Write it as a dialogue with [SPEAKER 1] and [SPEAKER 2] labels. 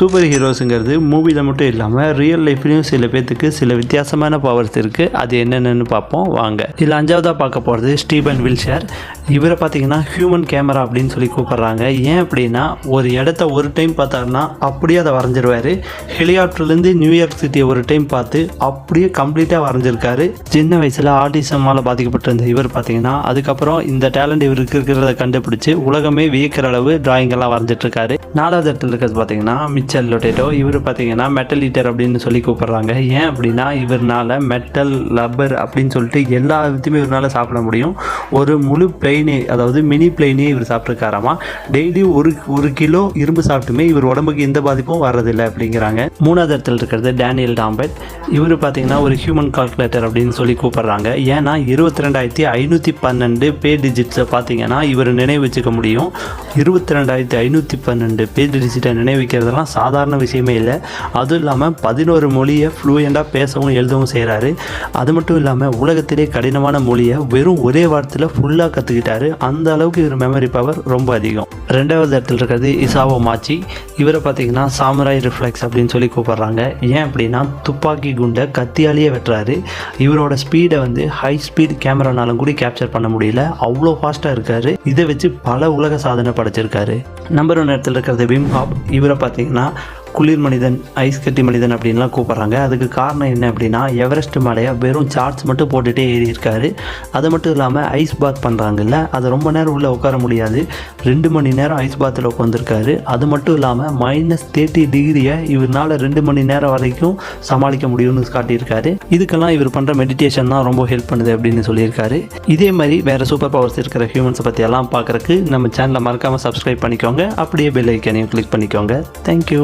[SPEAKER 1] Super ஹீரோஸுங்கிறது மூவியில் மட்டும் இல்லாமல் ரியல் லைஃப்லேயும் சில பேர்த்துக்கு சில வித்தியாசமான பவர்ஸ் இருக்குது அது என்னென்னு பார்ப்போம். வாங்க. இதில் அஞ்சாவதாக பார்க்க போகிறது ஸ்டீபன் வில்ஷர் இவரை பார்த்தீங்கன்னா ஹியூமன் கேமரா அப்படின்னு சொல்லி கூப்பிட்றாங்க. ஏன் அப்படின்னா ஒரு இடத்த ஒரு டைம் பார்த்தாருன்னா அப்படியே அதை வரைஞ்சிருவார். ஹெலிகாப்டர்லேருந்து நியூயார்க் சிட்டியை ஒரு டைம் பார்த்து அப்படியே கம்ப்ளீட்டாக வரைஞ்சிருக்காரு. சின்ன வயசில் ஆர்டிசமால் பாதிக்கப்பட்டிருந்த இவர் பார்த்தீங்கன்னா அதுக்கப்புறம் இந்த டேலண்ட் இவருக்கு இருக்கிறத கண்டுபிடிச்சு உலகமே வியக்கிற அளவு டிராயிங் எல்லாம் வரைஞ்சிட்டுருக்காரு நாலாவது இடத்துல இருக்கிறது பார்த்தீங்கன்னா மிச்சல் லொட்டேட்டோ இவர் பார்த்தீங்கன்னா மெட்டல் ஈட்டர் அப்படின்னு சொல்லி கூப்பிட்றாங்க. ஏன் அப்படின்னா இவர்னால மெட்டல் லப்பர் அப்படின்னு சொல்லிட்டு எல்லா விதத்தையுமே இவரால் சாப்பிட முடியும். ஒரு முழு பிளெயினே அதாவது மினி பிளெயினே இவர் சாப்பிட்ருக்காராமா டெய்லி ஒரு ஒரு கிலோ இரும்பு சாப்பிட்டுமே இவர் உடம்புக்கு எந்த பாதிப்பும் வர்றதில்லை அப்படிங்கிறாங்க. மூணாவது இடத்துல இருக்கிறது டேனியல் டாம்பட் இவர் பார்த்தீங்கன்னா ஒரு ஹியூமன் கால்குலேட்டர் அப்படின்னு சொல்லி கூப்பிட்றாங்க. ஏன்னா இருபத்தி ரெண்டாயிரத்தி ஐநூற்றி பன்னெண்டு பே டிஜிட்ஸை பார்த்தீங்கன்னா இவர் நினைவு வச்சுக்க முடியும். இருபத்தி ரெண்டாயிரத்தி ஐநூற்றி பன்னெண்டு பே டிஜிட்டை நினைவிக்கிறதெல்லாம் சாதாரண விஷயமே இல்லை. அதுவும் இல்லாமல் பதினோரு மொழியை ஃப்ளூயண்டாக பேசவும் எழுதவும் செய்கிறாரு அது மட்டும் இல்லாமல் உலகத்திலே கடினமான மொழியை வெறும் ஒரே வாரத்தில் ஃபுல்லாக கற்றுக்கிட்டாரு அந்த அளவுக்கு இவர் மெமரி பவர் ரொம்ப அதிகம். ரெண்டாவது இடத்துல இருக்கிறது இசாவோ மாச்சி. இவரை பார்த்தீங்கன்னா சாமராய் ரிஃப்ளெக்ஸ் அப்படின்னு சொல்லி கூப்பிட்றாங்க. ஏன் அப்படின்னா துப்பாக்கி குண்டை கத்தியாலேயே வெட்டுறாரு. இவரோட ஸ்பீடை வந்து ஹை ஸ்பீட் கேமரானாலும் கூட கேப்சர் பண்ண முடியல. அவ்வளோ ஃபாஸ்ட்டாக இருக்காரு. இதை வச்சு பல உலக சாதனை படைச்சிருக்காரு. நம்பர் ஒன் இடத்துல இருக்கிறது விம் ஹாப் இவரை பார்த்தீங்கன்னா না குளிர் மனிதன் ஐஸ் கட்டி மனிதன் அப்படின்லாம் கூப்பிட்றாங்க. அதுக்கு காரணம் என்ன அப்படின்னா எவரெஸ்ட் மலையை வெறும் சார்ட்ஸ் மட்டும் போட்டுகிட்டே ஏறியிருக்காரு. அது மட்டும் இல்லாமல் ஐஸ் பாத் பண்ணுறாங்கல்ல அது ரொம்ப நேரம் உள்ளே உட்கார முடியாது. ரெண்டு மணி நேரம் ஐஸ் பாத்தில் உட்காந்துருக்காரு அது மட்டும் இல்லாமல் மைனஸ் தேர்ட்டி டிகிரியை இவரால் ரெண்டு மணி நேரம் வரைக்கும் சமாளிக்க முடியும்னு காட்டியிருக்காரு. இதுக்கெல்லாம் இவர் பண்ணுற மெடிடேஷன் தான் ரொம்ப ஹெல்ப் பண்ணுது அப்படின்னு சொல்லியிருக்காரு. இதே மாதிரி வேறு சூப்பர் பவர்ஸ் இருக்கிற ஹியூமன்ஸை பற்றி எல்லாம் பார்க்குறக்கு நம்ம சேனலை மறக்காமல் சப்ஸ்கிரைப் பண்ணிக்கோங்க. அப்படியே பெல் ஐக்கனையும் கிளிக் பண்ணிக்கோங்க. தேங்க்யூ